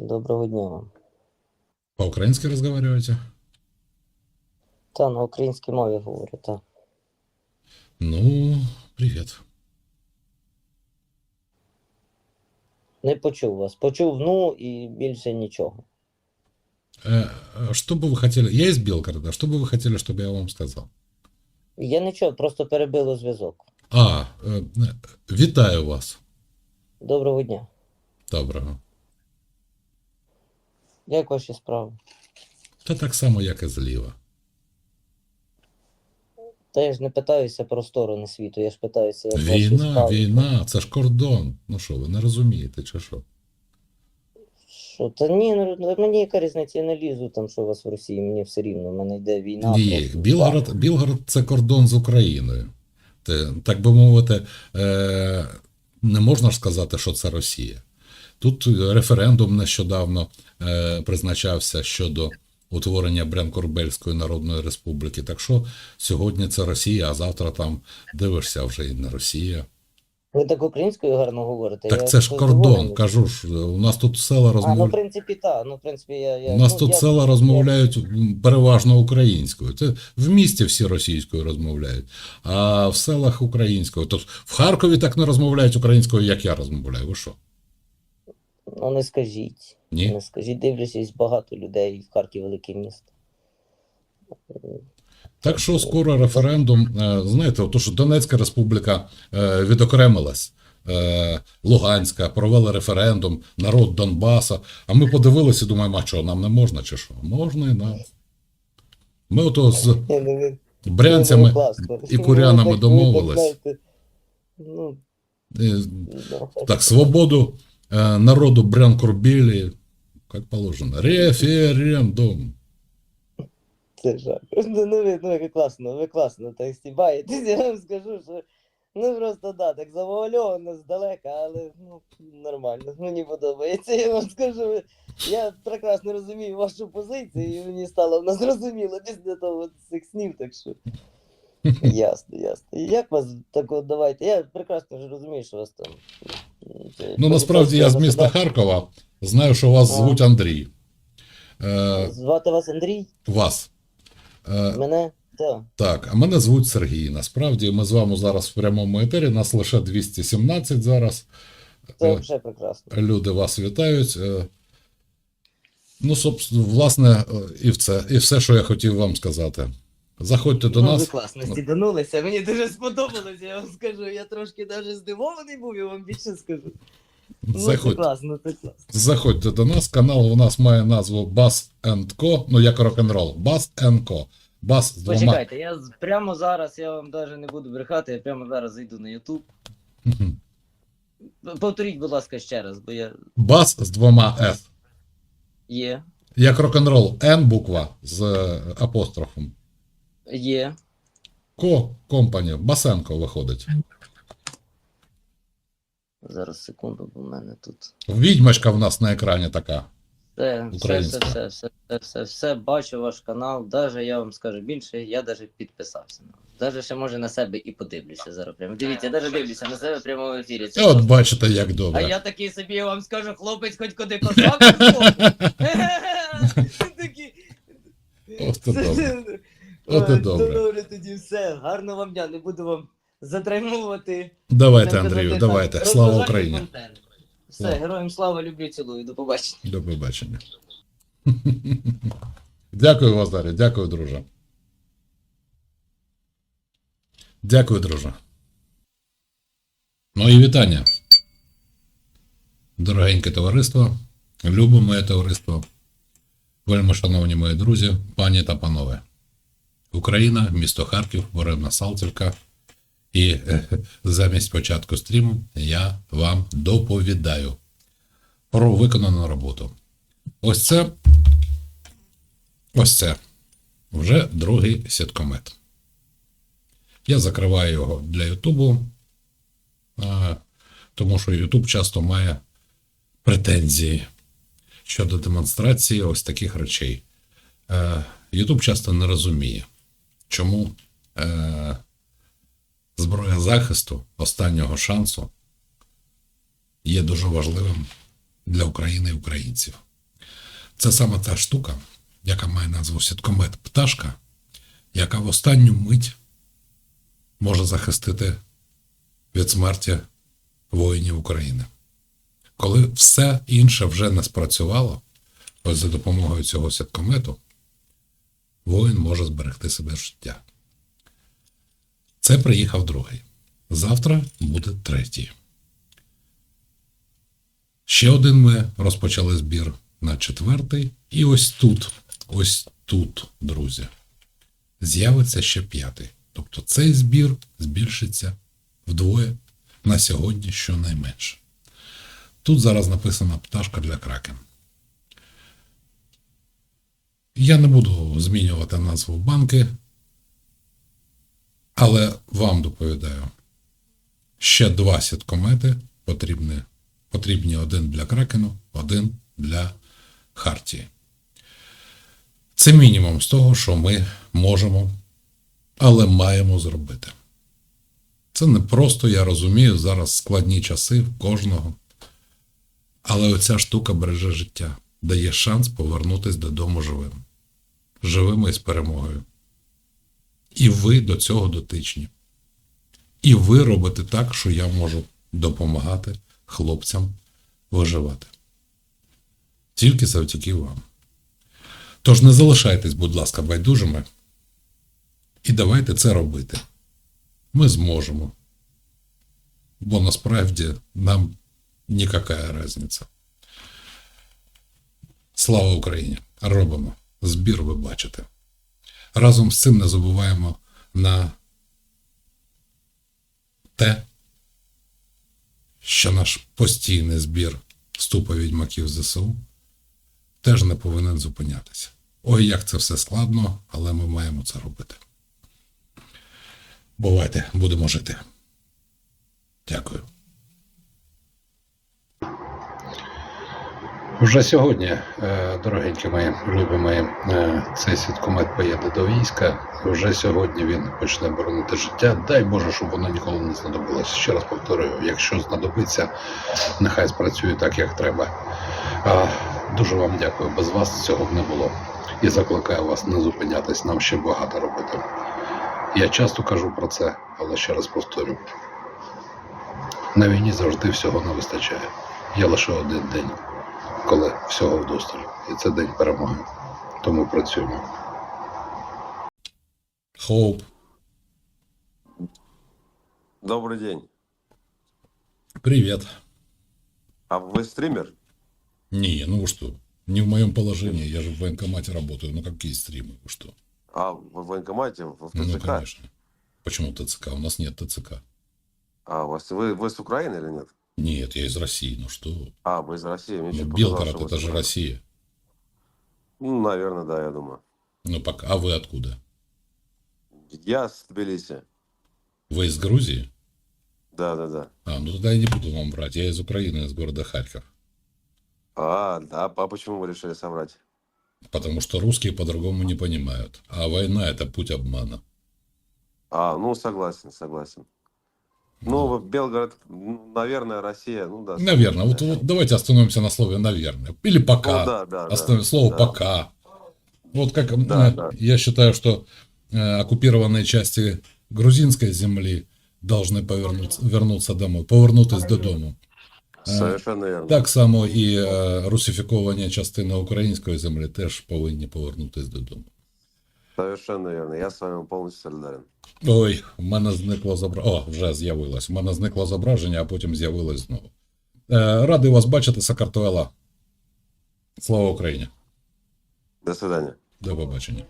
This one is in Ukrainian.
Доброго дня вам. По-украински разговариваете? Та на українській мові говорю, та. Ну, привет. Не почув вас. Почув ну і більше нічого. Э, э, что бы вы хотели? Я из Белгорода. Что бы вы хотели, чтобы я вам сказал? Я нічого, просто перебило зв'язок. А, э, э, вітаю вас. Доброго дня. Доброго. Як ваші справи? Та так само, як і зліва. Та я ж не питаюся про сторони світу, я ж питаюся, як ваші Війна, справи. війна, це ж кордон. Ну що, ви не розумієте, чи що? Що? Та ні, ну мені яка різниця, я не лізу там, що у вас в Росії, мені все рівно, в мене йде війна. Ні, просто. Білгород, Білгород це кордон з Україною. Те, так би мовити, е, не можна ж сказати, що це Росія. Тут референдум нещодавно е, призначався щодо утворення Брянкорбельської Народної Республіки. Так що сьогодні це Росія, а завтра там дивишся вже і не Росія. Ви так українською гарно говорите. Так я це ж кордон, задоволений. кажу ж, у нас тут села А, ну, в принципі, так. Ну, в принципі, я. я У нас ну, тут я- села розмовляють переважно українською. Це в місті всі російською розмовляють, а в селах українською. Тобто в Харкові так не розмовляють українською, як я розмовляю. Ви що? Ну, не скажіть. Ні? Не скажіть, дивлячись, багато людей в Харків велике місто. Так що скоро референдум. е, Знаєте, то що Донецька республіка е, відокремилась. е, Луганська провели референдум, народ Донбаса. А ми подивилися і думаємо, а що, нам не можна чи що? Можна і нам. Ми ото з ну, брянцями ну, і курянами домовились. Ну, ну, Так, свободу э, народу Брянкурбили, как положено, референдум. Це жах. Ну, ну, ви, ну, ви класно, ви класно так стібаєтесь, я вам скажу, що ну просто да, так завуальовано здалека, але ну, нормально, мені подобається, я вам скажу. Я прекрасно розумію вашу позицію, і мені стало вона зрозуміло після того цих снів, так що. Ясно, ясно. Як вас так от давайте? Я прекрасно ж розумію, що вас там. Ну, насправді я з міста. Харкова знаю, що вас звуть Андрій. Е, Звати вас Андрій? вас. Е, Мене? Так. так, а мене звуть Сергій. Насправді ми з вами зараз в прямому етері, нас лише 217 зараз. Це Е, вже прекрасно. Люди вас вітають. Ну, собственно, власне, і все, і все, що я хотів вам сказати. Заходьте до ну, ви нас. класно стіданулися. Мені дуже сподобалося, я вам скажу. Я трошки навіть здивований був, я вам більше скажу. Ну, це класно, це класно. Заходьте до нас. Канал у нас має назву Bass Co. Ну, як рок-н-рол. Bass Co. Bass з двома. Почекайте, я прямо зараз, я вам навіть не буду брехати, я прямо зараз зайду на YouTube. Повторіть, будь ласка, ще раз, бо я Bass з двома F. є, Як рок-н-рол. N буква з апострофом. Є. Ко компанія. Басенко виходить. Зараз секунду, бо в мене тут. Відьмачка в нас на екрані така. Все, все, Українська. все, все, все, все, все, бачу ваш канал. Даже я вам скажу більше, я даже підписався. Даже ще може на себе і подивлюся зараз. Прямо. Дивіться, я даже дивлюся на себе прямо в ефірі. Це От бачите, як А добре. я такий собі я вам скажу, хлопець хоч куди. Такий. От і добре. От і Ой, добре. Добре, тоді все. Гарного вам дня, не буду вам затримувати. Давайте, Андрію, казати, давайте. так, Слава Україні. контент. Все, Слава. героям слава, люблю, цілую. До побачення. До побачення. Дякую вас, Дар'я. Дякую, друже. Дякую, друже. Мої вітання. Дорогеньке товариство, любе моє товариство, вельми шановні мої друзі, пані та панове. Україна, місто Харків, Ворена Салтівка. І е, замість початку стріму я вам доповідаю про виконану роботу. Ось це. Ось це. Вже другий сіткомет. Я закриваю його для Ютубу, тому що Ютуб часто має претензії щодо демонстрації ось таких речей. Е, Ютуб часто не розуміє, чому е, зброя захисту останнього шансу є дуже важливим для України і українців. Це саме та штука, яка має назву сіткомет пташка, яка в останню мить може захистити від смерті воїнів України. Коли все інше вже не спрацювало, ось за допомогою цього сіткомету, воїн може зберегти себе життя. Це приїхав другий. Завтра буде третій. Ще один ми розпочали збір на четвертий. І ось тут, ось тут, друзі, з'явиться ще п'ятий. Тобто цей збір збільшиться вдвоє на сьогодні щонайменше. Тут зараз написана пташка для кракен. Я не буду змінювати назву банки, але вам доповідаю. Ще два сіткомети потрібні, потрібні один для кракену, один для Хартії. Це мінімум з того, що ми можемо, але маємо зробити. Це не просто, я розумію, зараз складні часи в кожного. Але оця штука береже життя, дає шанс повернутися додому живим. Живими з перемогою. І ви до цього дотичні. І ви робите так, що я можу допомагати хлопцям виживати. Тільки завдяки вам. Тож не залишайтесь, будь ласка, байдужими. І давайте це робити. Ми зможемо. Бо насправді нам ніяка різниця. Слава Україні! Робимо. Збір ви бачите. Разом з цим не забуваємо на те, що наш постійний збір ступа відьмаків ЗСУ теж не повинен зупинятися. Ой, як це все складно, але ми маємо це робити. Бувайте, будемо жити. Дякую. Вже сьогодні, е, дорогенькі мої, любі мої, е, цей свідкомет поїде до війська. Вже сьогодні він почне боронити життя. Дай Боже, щоб воно ніколи не знадобилося. Ще раз повторюю, якщо знадобиться, нехай спрацює так, як треба. Дуже вам дякую. Без вас цього б не було. І закликаю вас не зупинятись, нам ще багато робити. Я часто кажу про це, але ще раз повторю. На війні завжди всього не вистачає. Є лише один день, коли всього вдосталь. І це день перемоги. Тому працюємо. Хоуп. Добрый день. Привет. А вы стример? Не, ну вы что? Не в моем положении, я же в военкомате работаю. Ну какие стримы? Вы что? А в военкомате, в Ну, ТЦК? конечно. Почему ТЦК? У нас нет ТЦК. а у вас вы, вы с Украины или нет? Нет, я из России. Ну что? А, вы из России. Мне Ну, Белгород это же. Россия. Ну, наверное, да, я думаю. Ну пока. А вы откуда? Я с Тбилиси. Вы из Грузии? Да, да, да. А, ну тогда я не буду вам брать. Я из Украины, из города Харьков. А, да, а почему вы решили собрать? Потому что русские по-другому не понимают. А война это путь обмана. А, ну, согласен, согласен. Ну, в Белгород, ну, наверное, Россия, ну да. Наверное. Вот, вот давайте остановимся на слове наверное. Или пока. Ну, да, да, да. Оставим слово да. пока. Вот как Да, э, да. я считаю, что э, оккупированные части грузинской земли должны повернуться, вернуться домой, повернутися додому. Е, Совершенно верно. Так само і е, русифіковані частини української землі теж повинні повернутися додому. Совершенно верно. Я с вами полностью солидарен. Ой, в мене зникло зображення. О, вже з'явилось. У мене зникло зображення, а потім з'явилось знову. Е, радий вас бачити, Сакартуела. Слава Україні! До свидання. До побачення.